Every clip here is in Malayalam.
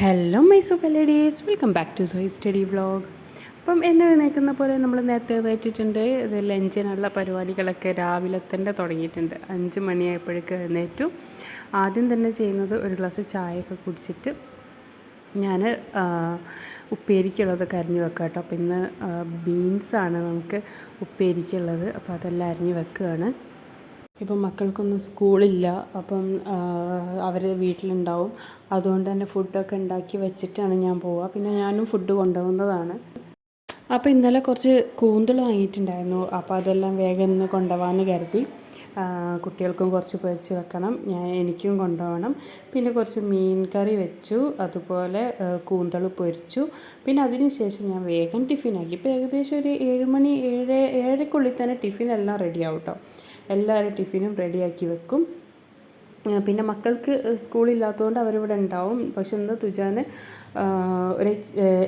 Hello my super ladies welcome back to Soyi study vlog അപ്പം എന്നെ നിൽക്കുന്ന പോലെ നമ്മൾ നേരത്തെ എഴുന്നേറ്റിട്ടുണ്ട്. ഇത് ലഞ്ചിനുള്ള പരിപാടികളൊക്കെ രാവിലെ തന്നെ തുടങ്ങിയിട്ടുണ്ട്. അഞ്ച് മണിയായപ്പോഴേക്ക് എഴുന്നേറ്റു. ആദ്യം തന്നെ ചെയ്യുന്നത് ഒരു ഗ്ലാസ് ചായയൊക്കെ കുടിച്ചിട്ട് ഞാൻ ഉപ്പേരിക്കുള്ളത് കരിഞ്ഞു വെക്കുക കേട്ടോ. അപ്പോൾ ഇന്ന് ബീൻസാണ് നമുക്ക് ഉപ്പേരിക്കുള്ളത്. അപ്പോൾ അതെല്ലാം അരിഞ്ഞു വെക്കുകയാണ്. ഇപ്പം മക്കൾക്കൊന്നും സ്കൂളില്ല. അപ്പം അവർ വീട്ടിലുണ്ടാവും. അതുകൊണ്ട് തന്നെ ഫുഡൊക്കെ ഉണ്ടാക്കി വെച്ചിട്ടാണ് ഞാൻ പോവുക. പിന്നെ ഞാനും ഫുഡ് കൊണ്ടുപോകുന്നതാണ്. അപ്പോൾ ഇന്നലെ കുറച്ച് കൂന്തൽ വാങ്ങിയിട്ടുണ്ടായിരുന്നു. അപ്പോൾ അതെല്ലാം വേഗം ഇന്ന് കൊണ്ടുപോകാമെന്ന് കരുതി. കുട്ടികൾക്കും കുറച്ച് പൊരിച്ച് വെക്കണം. ഞാൻ എനിക്കും കൊണ്ടുപോകണം. പിന്നെ കുറച്ച് മീൻ കറി വെച്ചു. അതുപോലെ കൂന്തൾ പൊരിച്ചു. പിന്നെ അതിന് ശേഷം ഞാൻ വേഗം ടിഫിനാക്കി. ഇപ്പോൾ ഏകദേശം ഒരു ഏഴ് മണി ഏഴ് ഏഴരക്കുള്ളിൽ തന്നെ ടിഫിനെല്ലാം റെഡിയാവും കേട്ടോ എല്ലാവരും ടിഫിനും റെഡിയാക്കി വെക്കും. പിന്നെ മക്കൾക്ക് സ്കൂളില്ലാത്തതുകൊണ്ട് അവരിവിടെ ഉണ്ടാവും. പക്ഷെ ഇന്ന് തുജാന് ഒരു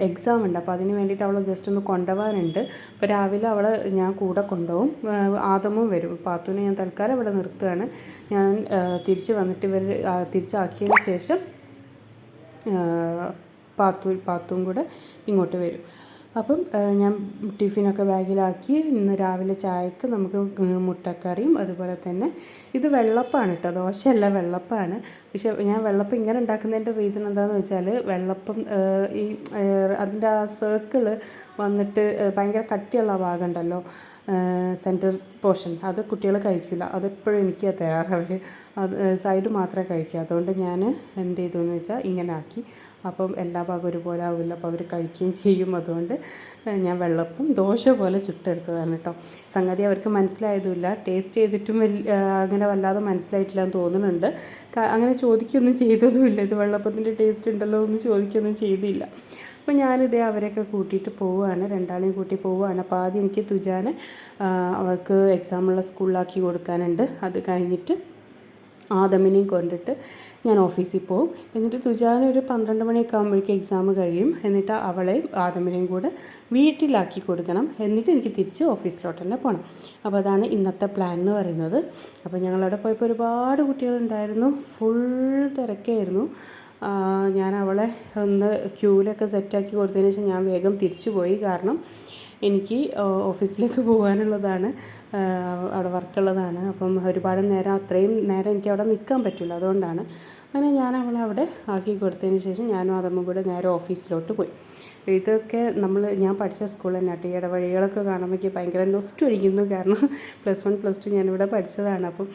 എക്സാം ഉണ്ട്. അപ്പോൾ അതിന് വേണ്ടിയിട്ട് അവളെ ജസ്റ്റ് ഒന്ന് കൊണ്ടുപോകാനുണ്ട്. അപ്പോൾ രാവിലെ അവളെ ഞാൻ കൂടെ കൊണ്ടുപോകും. ആദമും വരും. പാത്തുവിനെ ഞാൻ തൽക്കാലം ഇവിടെ നിർത്തുകയാണ്. ഞാൻ തിരിച്ച് വന്നിട്ട് ഇവർ തിരിച്ചാക്കിയതിന് ശേഷം പാത്തു പാത്തും കൂടെ ഇങ്ങോട്ട് വരും. അപ്പം ഞാൻ ടിഫിനൊക്കെ ബാഗിലാക്കി ഇന്ന് രാവിലെ ചായക്ക് നമുക്ക് മുട്ടക്കറിയും അതുപോലെ തന്നെ ഇത് വെള്ളപ്പാണ് കേട്ടോ ദോശയല്ല വെള്ളപ്പാണ്. പക്ഷേ ഞാൻ വെള്ളപ്പം ഇങ്ങനെ ഉണ്ടാക്കുന്നതിന്റെ റീസൺ എന്താണെന്ന് വെച്ചാൽ വെള്ളപ്പം ഈ അതിന്റെ ആ സർക്കിൾ വന്നിട്ട് ഭയങ്കര കട്ടിയുള്ള ഭാഗം ഉണ്ടല്ലോ. സെന്റർ പോർഷൻ അത് കുട്ടികൾ കഴിക്കില്ല. അതെപ്പോഴും എനിക്ക് അവർ അത് സൈഡ് മാത്രമേ കഴിക്കൂ. അതുകൊണ്ട് ഞാൻ എന്ത് ചെയ്തു എന്ന് വെച്ചാൽ ഇങ്ങനെ ആക്കി. അപ്പം എല്ലാ ഭാഗവും ഒരുപോലെ ആവില്ല. അപ്പോൾ അവർ കഴിക്കുകയും ചെയ്യും. അതുകൊണ്ട് ഞാൻ വെള്ളപ്പും ദോശ പോലെ ചുട്ടെടുത്തതാണ് കേട്ടോ. സംഗതി അവർക്ക് മനസ്സിലായതുമില്ല. ടേസ്റ്റ് ചെയ്തിട്ടും അങ്ങനെ വല്ലാതെ മനസ്സിലായിട്ടില്ല എന്ന് തോന്നുന്നുണ്ട്. അങ്ങനെ ചോദിക്കുകയൊന്നും ചെയ്തതുമില്ല. ഇത് വെള്ളപ്പത്തിന്റെ ടേസ്റ്റ് ഉണ്ടല്ലോ എന്ന് ചോദിക്കുകയൊന്നും ചെയ്തില്ല. അപ്പോൾ ഞാനിതേ അവരെയൊക്കെ കൂട്ടിയിട്ട് പോവുകയാണ് രണ്ടാളെയും കൂട്ടി പോവുകയാണ്. അപ്പോൾ ആദ്യം എനിക്ക് തുജാനെ അവൾക്ക് എക്സാമുള്ള സ്കൂളിലാക്കി കൊടുക്കാനുണ്ട്. അത് കഴിഞ്ഞിട്ട് ആദമിനെയും കൊണ്ടിട്ട് ഞാൻ ഓഫീസിൽ പോകും എന്നിട്ട് തുജാന ഒരു പന്ത്രണ്ട് മണിയൊക്കെ ആകുമ്പോഴേക്കും എക്സാം കഴിയും. എന്നിട്ട് അവളെയും ആദമിനെയും കൂടെ വീട്ടിലാക്കി കൊടുക്കണം. എന്നിട്ട് എനിക്ക് തിരിച്ച് ഓഫീസിലോട്ട് തന്നെ പോകണം. അപ്പോൾ അതാണ് ഇന്നത്തെ പ്ലാൻ എന്ന് പറയുന്നത്. അപ്പോൾ ഞങ്ങളവിടെ പോയപ്പോൾ ഒരുപാട് കുട്ടികളുണ്ടായിരുന്നു. ഫുൾ തിരക്കായിരുന്നു. ഞാൻ അവളെ ഒന്ന് ക്യൂവിലൊക്കെ സെറ്റാക്കി കൊടുത്തതിന് ശേഷം ഞാൻ വേഗം തിരിച്ചു പോയി കാരണം എനിക്ക് ഓഫീസിലേക്ക് പോകാനുള്ളതാണ് അവിടെ വർക്കുള്ളതാണ് അപ്പം ഒരുപാട് നേരം അത്രയും നേരം എനിക്ക് അവിടെ നിൽക്കാൻ പറ്റില്ല. അതുകൊണ്ടാണ് അങ്ങനെ ഞാൻ അവളെ അവിടെ ആക്കി കൊടുത്തതിന് ശേഷം ഞാനും അതമ്മ കൂടെ നേരെ ഓഫീസിലോട്ട് പോയി. ഇതൊക്കെ നമ്മൾ ഞാൻ പഠിച്ച സ്കൂൾ തന്നെ. കേട്ടോ ഈ ഇടവഴികളൊക്കെ കാണുമ്പോൾ എനിക്ക് ഭയങ്കര നൊസ്റ്റ് ഒഴിക്കുന്നു. കാരണം പ്ലസ് വൺ പ്ലസ് ടു ഞാനിവിടെ പഠിച്ചതാണ്. അപ്പം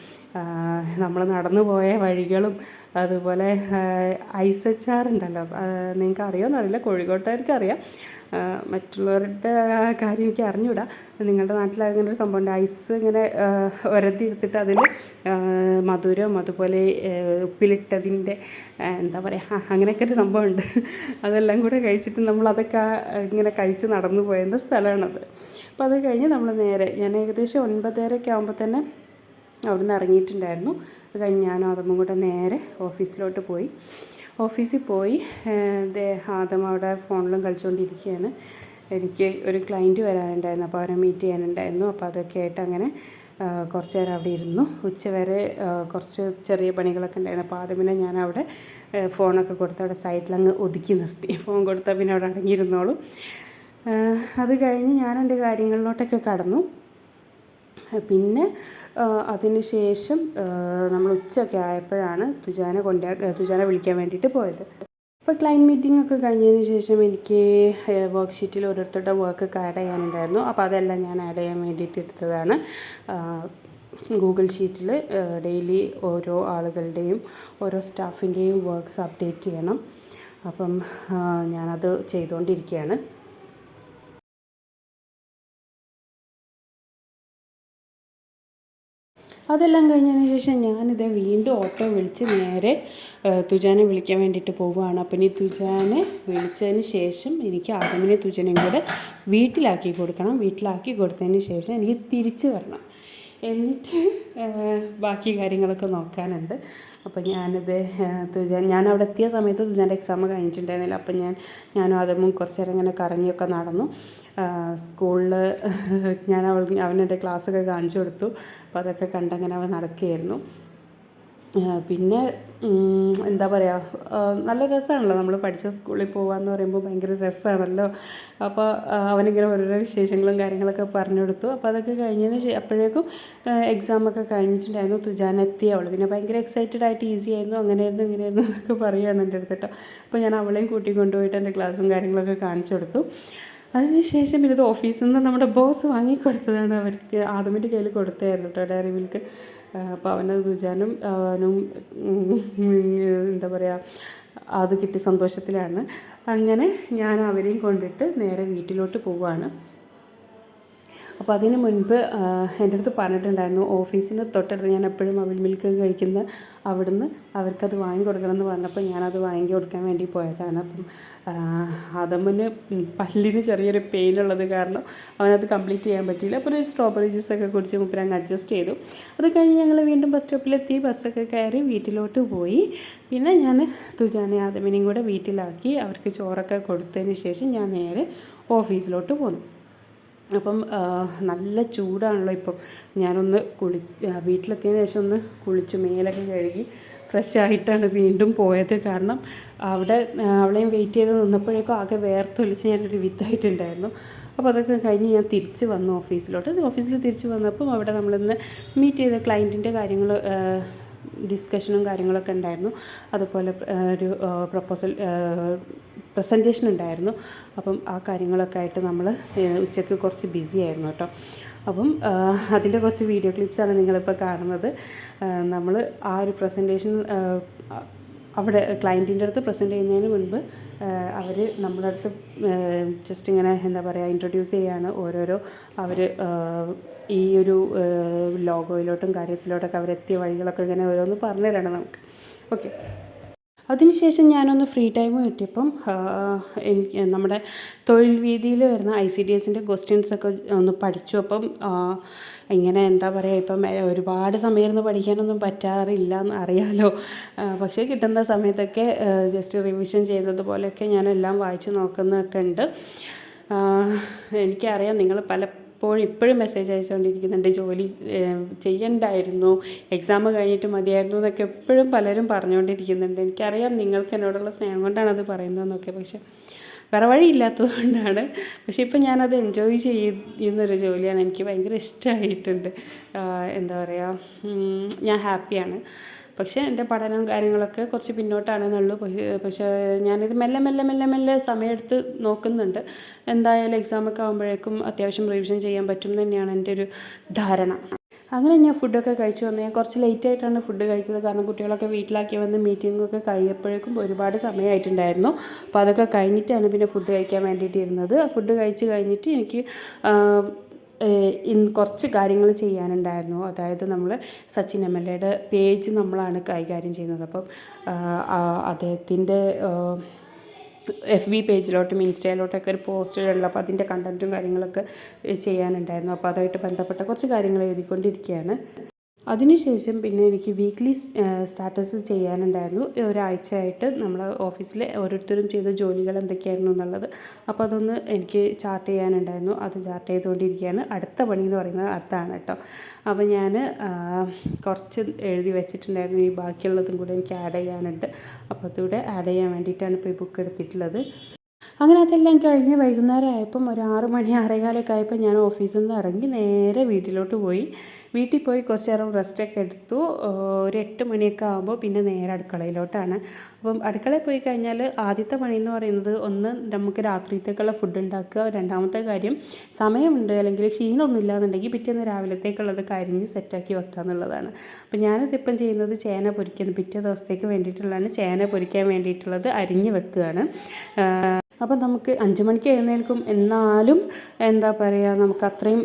നമ്മൾ നടന്നു പോയ വഴികളും അതുപോലെ ഐസ് ഉണ്ടല്ലോ. നിങ്ങൾക്ക് അറിയാമെന്നറിയില്ല കോഴിക്കോട്ടുകാർക്ക് അറിയാം മറ്റുള്ളവരുടെ കാര്യം എനിക്ക് അറിഞ്ഞൂടാ. നിങ്ങളുടെ നാട്ടിൽ അങ്ങനെ ഒരു സംഭവമുണ്ട് ഐസ് ഇങ്ങനെ ഒരത്തി എടുത്തിട്ട് അതിൽ മധുരം അതുപോലെ ഉപ്പിലിട്ടതിന്റെ എന്താ പറയുക അങ്ങനെയൊക്കെ ഒരു സംഭവമുണ്ട്. അതെല്ലാം കൂടെ കഴിച്ചിട്ട് നമ്മൾ അതൊക്കെ ഇങ്ങനെ കഴിച്ച് നടന്നു പോയത് സ്ഥലമാണത്. അപ്പോൾ അത് കഴിഞ്ഞ് നമ്മൾ നേരെ ഞാൻ ഏകദേശം ഒൻപതരയൊക്കെ ആകുമ്പോൾ തന്നെ അവിടുന്ന് ഇറങ്ങിയിട്ടുണ്ടായിരുന്നു. അത് കഴിഞ്ഞ് ഞാനും അതും കൂടെ നേരെ ഓഫീസിലോട്ട് പോയി. ഓഫീസിൽ പോയി ആദം അവിടെ ഫോണിലും കളിച്ചുകൊണ്ടിരിക്കുകയാണ്. എനിക്ക് ഒരു ക്ലയന്റ് വരാനുണ്ടായിരുന്നു അപ്പോൾ അവരെ മീറ്റ് ചെയ്യാനുണ്ടായിരുന്നു. അപ്പോൾ അതൊക്കെ ആയിട്ട് അങ്ങനെ കുറച്ച് നേരം അവിടെ ഇരുന്നു. ഉച്ചവരെ കുറച്ച് ചെറിയ പണികളൊക്കെ ഉണ്ടായിരുന്നു. അപ്പോൾ ആദ്യം പിന്നെ ഞാൻ അവിടെ ഫോണൊക്കെ കൊടുത്ത് അവിടെ സൈഡിലങ്ങ് ഒതുക്കി നിർത്തി. ഫോൺ കൊടുത്താൽ പിന്നെ അവിടെ അടങ്ങിയിരുന്നോളും. അത് കഴിഞ്ഞ് ഞാൻ എന്റെ കാര്യങ്ങളിലോട്ടൊക്കെ കടന്നു. പിന്നെ അതിന് ശേഷം നമ്മൾ ഉച്ചയൊക്കെ ആയപ്പോഴാണ് തുജാനെ കൊണ്ടാ തുജാനെ വിളിക്കാൻ വേണ്ടിയിട്ട് പോയത്. അപ്പോൾ ക്ലൈന്റ് മീറ്റിംഗ് ഒക്കെ കഴിഞ്ഞതിന് ശേഷം എനിക്ക് വർക്ക് ഷീറ്റിൽ ഓരോരുത്തരുടെ വർക്ക് ആഡ് ചെയ്യാനുണ്ടായിരുന്നു. അപ്പോൾ അതെല്ലാം ഞാൻ ആഡ് ചെയ്യാൻ വേണ്ടിയിട്ട് എടുത്തതാണ്. ഗൂഗിൾ ഷീറ്റിൽ ഡെയിലി ഓരോ ആളുകളുടെയും ഓരോ സ്റ്റാഫിന്റെയും വർക്ക്സ് അപ്ഡേറ്റ് ചെയ്യണം. അപ്പം ഞാനത് ചെയ്തുകൊണ്ടിരിക്കുകയാണ് അതെല്ലാം കഴിഞ്ഞതിന് ശേഷം ഞാനിത് വീണ്ടും ഓട്ടോ വിളിച്ച് നേരെ തുജാനെ വിളിക്കാൻ വേണ്ടിയിട്ട് പോവുകയാണ്. അപ്പം ഇനി തുജാനെ വിളിച്ചതിന് ശേഷം എനിക്ക് ആദമിനെ തുജനെയും കൂടെ വീട്ടിലാക്കി കൊടുക്കണം. വീട്ടിലാക്കി കൊടുത്തതിന് ശേഷം എനിക്ക് തിരിച്ചു വരണം. എന്നിട്ട് ബാക്കി കാര്യങ്ങളൊക്കെ നോക്കാനുണ്ട്. അപ്പോൾ ഞാനിത് തുജാൻ ഞാൻ അവിടെ എത്തിയ സമയത്ത് തുജാന്റെ എക്സാം കഴിഞ്ഞിട്ടുണ്ടായിരുന്നില്ല. അപ്പം ഞാൻ ഞാനും അതും കുറച്ച് നേരം ഇങ്ങനെ കറങ്ങിയൊക്കെ നടന്നു. സ്കൂളിൽ ഞാൻ അവൾ അവനെന്റെ ക്ലാസ്സൊക്കെ കാണിച്ചു കൊടുത്തു. അപ്പോൾ അതൊക്കെ കണ്ടങ്ങനെ അവൻ നടക്കുകയായിരുന്നു. പിന്നെ എന്താ പറയുക നല്ല രസമാണല്ലോ നമ്മൾ പഠിച്ച സ്കൂളിൽ പോകാമെന്ന് പറയുമ്പോൾ ഭയങ്കര രസമാണല്ലോ. അപ്പോൾ അവനിങ്ങനെ ഓരോരോ വിശേഷങ്ങളും കാര്യങ്ങളൊക്കെ പറഞ്ഞു കൊടുത്തു. അപ്പോൾ അതൊക്കെ കഴിഞ്ഞതിന് അപ്പോഴേക്കും എക്സാമൊക്കെ കഴിഞ്ഞിട്ടുണ്ടായിരുന്നു. തുജാനെത്തിയ അവൾ. പിന്നെ ഭയങ്കര എക്സൈറ്റഡ് ആയിട്ട് ഈസി ആയിരുന്നു. അങ്ങനെയായിരുന്നു ഇങ്ങനെയായിരുന്നു എന്നൊക്കെ പറയുകയാണ് എന്റെ അടുത്ത് കേട്ടോ. അപ്പോൾ ഞാൻ അവളെയും കൂട്ടി കൊണ്ടുപോയിട്ട് എന്റെ ക്ലാസ്സും കാര്യങ്ങളൊക്കെ കാണിച്ചു കൊടുത്തു. അതിനുശേഷം ഇത് ഓഫീസിൽ നിന്ന് നമ്മുടെ ബോസ് വാങ്ങിക്കൊടുത്തതാണ് അവർക്ക് ആദമിന്റെ കയ്യിൽ കൊടുത്തായിരുന്നു കേട്ടോ ഡയറി മിൽക്ക്. അപ്പോൾ അവനത് ദുജാനും അവനും എന്താ പറയുക അത് കിട്ടി സന്തോഷത്തിലാണ്. അങ്ങനെ ഞാൻ അവരെയും കൊണ്ടിട്ട് നേരെ വീട്ടിലോട്ട് പോവുകയാണ്. അപ്പോൾ അതിന് മുൻപ് എന്റെ അടുത്ത് പറഞ്ഞിട്ടുണ്ടായിരുന്നു ഓഫീസിന് തൊട്ടടുത്ത് ഞാൻ എപ്പോഴും അവിൽ മിൽക്ക് കഴിക്കുന്ന അവിടുന്ന് അവർക്കത് വാങ്ങി കൊടുക്കണമെന്ന് പറഞ്ഞപ്പോൾ ഞാനത് വാങ്ങി കൊടുക്കാൻ വേണ്ടി പോയതാണ്. അപ്പം അതമ്മന് പല്ലിന് ചെറിയൊരു പെയിൻ ഉള്ളത് കാരണം അവനത് കംപ്ലീറ്റ് ചെയ്യാൻ പറ്റിയില്ല. അപ്പോൾ ഒരു സ്ട്രോബെറി ജ്യൂസൊക്കെ കുടിച്ച് മുപ്പിന് അങ്ങ് അഡ്ജസ്റ്റ് ചെയ്തു. അത് കഴിഞ്ഞ് ഞങ്ങൾ വീണ്ടും ബസ് സ്റ്റോപ്പിലെത്തി ബസ്സൊക്കെ കയറി വീട്ടിലോട്ട് പോയി. പിന്നെ ഞാൻ തുജാനെ ആദമിനെയും കൂടെ വീട്ടിലാക്കി അവർക്ക് ചോറൊക്കെ കൊടുത്തതിന് ശേഷം ഞാൻ നേരെ ഓഫീസിലോട്ട് പോന്നു. അപ്പം നല്ല ചൂടാണല്ലോ ഇപ്പം. ഞാനൊന്ന് കുളി വീട്ടിലെത്തിയതിന് ശേഷം ഒന്ന് കുളിച്ചു മേലൊക്കെ കഴുകി ഫ്രഷ് ആയിട്ടാണ് വീണ്ടും പോയത്. കാരണം അവിടെ അവളെയും വെയിറ്റ് ചെയ്ത് നിന്നപ്പോഴേക്കും ആകെ വേർത്തൊലിച്ച് ഞാനൊരു വിത്തായിട്ടുണ്ടായിരുന്നു. അപ്പോൾ അതൊക്കെ കഴിഞ്ഞ് ഞാൻ തിരിച്ച് വന്നു ഓഫീസിലോട്ട്. ഓഫീസിൽ തിരിച്ച് വന്നപ്പം അവിടെ നമ്മളിന്ന് മീറ്റ് ചെയ്ത ക്ലയന്റിന്റെ കാര്യങ്ങൾ ഡിസ്കഷനും കാര്യങ്ങളൊക്കെ ഉണ്ടായിരുന്നു. അതുപോലെ ഒരു പ്രപ്പോസൽ പ്രസന്റേഷൻ ഉണ്ടായിരുന്നു. അപ്പം ആ കാര്യങ്ങളൊക്കെ ആയിട്ട് നമ്മൾ ഉച്ചയ്ക്ക് കുറച്ച് ബിസി ആയിരുന്നു കേട്ടോ. അപ്പം അതിന്റെ കുറച്ച് വീഡിയോ ക്ലിപ്സാണ് നിങ്ങളിപ്പോൾ കാണുന്നത്. നമ്മൾ ആ ഒരു പ്രസന്റേഷൻ അവിടെ ക്ലയന്റിന്റെ അടുത്ത് പ്രസന്റ് ചെയ്യുന്നതിന് മുൻപ് അവർ നമ്മുടെ അടുത്ത് ജസ്റ്റ് ഇങ്ങനെ എന്താ പറയുക ഇൻട്രൊഡ്യൂസ് ചെയ്യാണ് ഓരോരോ അവർ ഈ ഒരു ലോഗോയിലോട്ടും കാര്യത്തിലോട്ടൊക്കെ അവരെത്തിയ വഴികളൊക്കെ ഇങ്ങനെ ഓരോന്ന് പറഞ്ഞു തരണം നമുക്ക്. ഓക്കെ അതിനുശേഷം ഞാനൊന്ന് ഫ്രീ ടൈം കിട്ടിയപ്പം എനിക്ക് നമ്മുടെ തൊഴിൽ വീതിയിൽ വരുന്ന ഐ സി ഡി എസിന്റെ ക്വസ്റ്റ്യൻസൊക്കെ ഒന്ന് പഠിച്ചു. അപ്പം ഇങ്ങനെ എന്താ പറയുക ഇപ്പം ഒരുപാട് സമയം ഇരുന്ന് പഠിക്കാനൊന്നും പറ്റാറില്ല എന്ന് അറിയാമല്ലോ പക്ഷേ കിട്ടുന്ന സമയത്തൊക്കെ ജസ്റ്റ് റിവിഷൻ ചെയ്തതുപോലെയൊക്കെ ഞാനെല്ലാം വായിച്ച് നോക്കുന്നതൊക്കെ ഉണ്ട്. എനിക്കറിയാം നിങ്ങൾ പലപ്പോഴും ഇപ്പോഴും മെസ്സേജ് അയച്ചുകൊണ്ടിരിക്കുന്നുണ്ട്. ജോലി ചെയ്യണ്ടായിരുന്നു. എക്സാം കഴിഞ്ഞിട്ട് മതിയായിരുന്നു എന്നൊക്കെ എപ്പോഴും പലരും പറഞ്ഞുകൊണ്ടിരിക്കുന്നുണ്ട്. എനിക്കറിയാം നിങ്ങൾക്ക് എന്നോടുള്ള സ്നേഹം കൊണ്ടാണ് അത് പറയുന്നതെന്നൊക്കെ. പക്ഷേ വേറെ വഴിയില്ലാത്തത് കൊണ്ടാണ്. പക്ഷെ ഇപ്പം ഞാനത് എൻജോയ് ചെയ്യുന്നൊരു ജോലിയാണ്. എനിക്ക് ഭയങ്കര ഇഷ്ടമായിട്ടുണ്ട്. എന്താ പറയുക ഞാൻ ഹാപ്പിയാണ് പക്ഷേ എന്റെ പഠനവും കാര്യങ്ങളൊക്കെ കുറച്ച് പിന്നോട്ടാണെന്നുള്ളൂ. പക്ഷേ ഞാനിത് മെല്ലെ മെല്ലെ മെല്ലെ മെല്ലെ സമയമെടുത്ത് നോക്കുന്നുണ്ട്. എന്തായാലും എക്സാമൊക്കെ ആകുമ്പോഴേക്കും അത്യാവശ്യം റിവിഷൻ ചെയ്യാൻ പറ്റും തന്നെയാണ് എന്റെ ഒരു ധാരണ. അങ്ങനെ ഞാൻ ഫുഡൊക്കെ കഴിച്ചു വന്നു. ഞാൻ കുറച്ച് ലേറ്റ് ആയിട്ടാണ് ഫുഡ് കഴിച്ചത്. കാരണം കുട്ടികളൊക്കെ വീട്ടിലാക്കി വന്ന് മീറ്റിങ്ങൊക്കെ കഴിയപ്പോഴേക്കും ഒരുപാട് സമയമായിട്ടുണ്ടായിരുന്നു. അപ്പോൾ അതൊക്കെ കഴിഞ്ഞിട്ടാണ് പിന്നെ ഫുഡ് കഴിക്കാൻ വേണ്ടിയിട്ട് ഇരുന്നത്. ഫുഡ് കഴിച്ച് കഴിഞ്ഞിട്ട് എനിക്ക് കുറച്ച് കാര്യങ്ങൾ ചെയ്യാനുണ്ടായിരുന്നു. അതായത് നമ്മൾ സച്ചിൻ എം എൽ എയുടെ പേജ് നമ്മളാണ് കൈകാര്യം ചെയ്യുന്നത്. അപ്പം അദ്ദേഹത്തിന്റെ എഫ് ബി പേജിലോട്ടും ഇൻസ്റ്റയിലോട്ടൊക്കെ ഒരു പോസ്റ്റ് ഇടുള്ളൂ അപ്പോൾ അതിന്റെ കണ്ടന്റും കാര്യങ്ങളൊക്കെ ചെയ്യാനുണ്ടായിരുന്നു. അപ്പോൾ അതുമായിട്ട് ബന്ധപ്പെട്ട കുറച്ച് കാര്യങ്ങൾ എഴുതിക്കൊണ്ടിരിക്കുകയാണ്. അതിനുശേഷം പിന്നെ എനിക്ക് വീക്ക്ലി സ്റ്റാറ്റസ് ചെയ്യാനുണ്ടായിരുന്നു. ഒരാഴ്ചയായിട്ട് നമ്മൾ ഓഫീസിൽ ഓരോരുത്തരും ചെയ്ത ജോലികൾ എന്തൊക്കെയായിരുന്നു എന്നുള്ളത്. അപ്പോൾ അതൊന്ന് എനിക്ക് ചാർട്ട് ചെയ്യാനുണ്ടായിരുന്നു. അത് ചാർട്ട് ചെയ്തുകൊണ്ടിരിക്കുകയാണ്. അടുത്ത പണി എന്ന് പറയുന്നത് അതാണ് കേട്ടോ. അപ്പോൾ ഞാൻ കുറച്ച് എഴുതി വെച്ചിട്ടുണ്ടായിരുന്നു. ഈ ബാക്കിയുള്ളതും കൂടെ എനിക്ക് ആഡ് ചെയ്യാനുണ്ട്. അപ്പോൾ അതുകൂടെ ആഡ് ചെയ്യാൻ വേണ്ടിയിട്ടാണ് ഇപ്പോൾ ഈ ബുക്ക് എടുത്തിട്ടുള്ളത്. അങ്ങനെ അതെല്ലാം കഴിഞ്ഞ് വൈകുന്നേരം ആയപ്പം ഒരു ആറ് മണി ആറേകാലൊക്കെ ആയപ്പോൾ ഞാൻ ഓഫീസിൽ നിന്ന് ഇറങ്ങി നേരെ വീട്ടിലോട്ട് പോയി. വീട്ടിൽ പോയി കുറച്ച് നേരം റെസ്റ്റൊക്കെ എടുത്തു. ഒരു എട്ട് മണിയൊക്കെ ആകുമ്പോൾ പിന്നെ നേരെ അടുക്കളയിലോട്ടാണ്. അപ്പം അടുക്കളയിൽ പോയി കഴിഞ്ഞാൽ ആദ്യത്തെ പണി എന്ന് പറയുന്നത് ഒന്ന് നമുക്ക് രാത്രിത്തേക്കുള്ള ഫുഡ് ഉണ്ടാക്കുക. രണ്ടാമത്തെ കാര്യം സമയമുണ്ട് അല്ലെങ്കിൽ ക്ഷീണമൊന്നും ഇല്ലാന്നുണ്ടെങ്കിൽ പിറ്റേന്ന് രാവിലത്തേക്കുള്ളത് കരിഞ്ഞ് സെറ്റാക്കി വെക്കുക എന്നുള്ളതാണ്. അപ്പം ഞാനിതിപ്പം ചെയ്യുന്നത് ചേന പൊരിക്കുന്നത് പിറ്റേ ദിവസത്തേക്ക് വേണ്ടിയിട്ടുള്ളതാണ്. ചേന പൊരിക്കാൻ വേണ്ടിയിട്ടുള്ളത് അരിഞ്ഞ് വെക്കുകയാണ്. അപ്പം നമുക്ക് അഞ്ച് മണിക്ക് എഴുന്നേൽക്കും എന്നാലും എന്താ പറയുക നമുക്ക് അത്രയും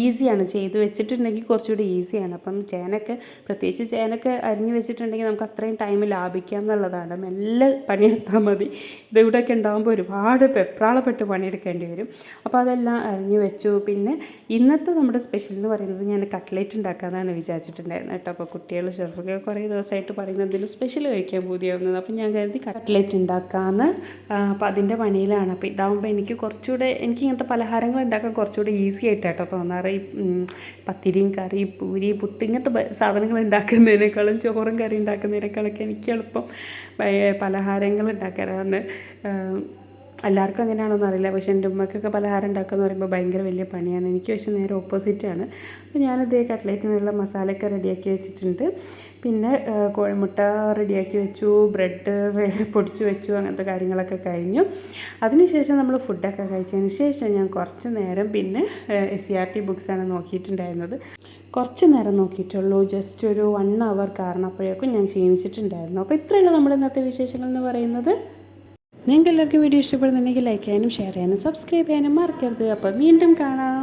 ഈസിയാണ്. ചെയ്ത് വെച്ചിട്ടുണ്ടെങ്കിൽ കുറച്ചുകൂടി ഈസിയാണ്. അപ്പം ചേനൊക്കെ പ്രത്യേകിച്ച് ചേനൊക്കെ അരിഞ്ഞ് വെച്ചിട്ടുണ്ടെങ്കിൽ നമുക്ക് അത്രയും ടൈം ലാഭിക്കാം എന്നുള്ളതാണ്. മെല്ലെ പണിയെടുത്താൽ മതി. ഇതിവിടെയൊക്കെ ഉണ്ടാകുമ്പോൾ ഒരുപാട് പെപ്രാളപ്പെട്ട് പണിയെടുക്കേണ്ടി വരും. അപ്പോൾ അതെല്ലാം അരിഞ്ഞ് വെച്ചു. പിന്നെ ഇന്നത്തെ നമ്മുടെ സ്പെഷ്യൽ എന്ന് പറയുന്നത് ഞാൻ കട്ട്ലേറ്റ് ഉണ്ടാക്കാമെന്നാണ് വിചാരിച്ചിട്ടുണ്ടായിരുന്നത് കേട്ടോ. അപ്പോൾ കുട്ടികൾ ചെറുപ്പൊക്കെ കുറേ ദിവസമായിട്ട് പറയുന്നത് എന്തെങ്കിലും സ്പെഷ്യൽ കഴിക്കാൻ പുതിയ വന്നത് അപ്പം ഞാൻ കരുതി കട്ട്ലേറ്റ് ഉണ്ടാക്കാമെന്ന് അപ്പോൾ അതിന്റെ പണിയിലാണ്. അപ്പോൾ ഇതാകുമ്പോൾ എനിക്ക് കുറച്ചുകൂടെ എനിക്ക് ഇങ്ങനത്തെ പലഹാരങ്ങൾ ഉണ്ടാക്കാൻ കുറച്ചുകൂടെ ഈസി ആയിട്ടാട്ടോ തോന്നാറ്. ഈ പത്തിരിയും കറി പൂരി പുട്ട് ഇങ്ങനത്തെ സാധനങ്ങൾ ഉണ്ടാക്കുന്നതിനേക്കാളും ചോറും കറി ഉണ്ടാക്കുന്നതിനേക്കാളൊക്കെ എനിക്ക് എളുപ്പം പലഹാരങ്ങൾ ഉണ്ടാക്കാനാണ് ആഹ്, എല്ലാവർക്കും അങ്ങനെയാണോന്ന് അറിയില്ല. പക്ഷേ എന്റെ ഉമ്മക്കൊക്കെ പലഹാരം ഉണ്ടാക്കുക എന്ന് പറയുമ്പോൾ ഭയങ്കര വലിയ പണിയാണ്. എനിക്ക് പക്ഷേ നേരെ ഓപ്പോസിറ്റാണ് അപ്പോൾ ഞാനിതേ കട്ട്ലേറ്റിനുള്ള മസാലയൊക്കെ റെഡിയാക്കി വെച്ചിട്ടുണ്ട്. പിന്നെ കോഴിമുട്ട റെഡിയാക്കി വെച്ചു. ബ്രെഡ് പൊടിച്ചു വെച്ചു. അങ്ങനത്തെ കാര്യങ്ങളൊക്കെ കഴിഞ്ഞു. അതിനുശേഷം നമ്മൾ ഫുഡൊക്കെ കഴിച്ചതിന് ശേഷം ഞാൻ കുറച്ച് നേരം പിന്നെ എസ് സി ആർ ടി ബുക്സാണ് നോക്കിയിട്ടുണ്ടായിരുന്നത്. കുറച്ച് നേരം നോക്കിയിട്ടുള്ളൂ. ജസ്റ്റ് ഒരു വൺ അവർ കാരണം അപ്പോഴേക്കും ഞാൻ ക്ഷീണിച്ചിട്ടുണ്ടായിരുന്നു. അപ്പോൾ ഇത്രയുള്ള നമ്മുടെ ഇന്നത്തെ വിശേഷങ്ങൾ എന്ന് പറയുന്നത്. നിങ്ങൾക്ക് എല്ലാവർക്കും വീഡിയോ ഇഷ്ടപ്പെടുന്നുണ്ടെങ്കിൽ ലൈക്ക് ചെയ്യാനും ഷെയർ ചെയ്യാനും സബ്സ്ക്രൈബ് ചെയ്യാനും മറക്കരുത്. അപ്പം വീണ്ടും കാണാം.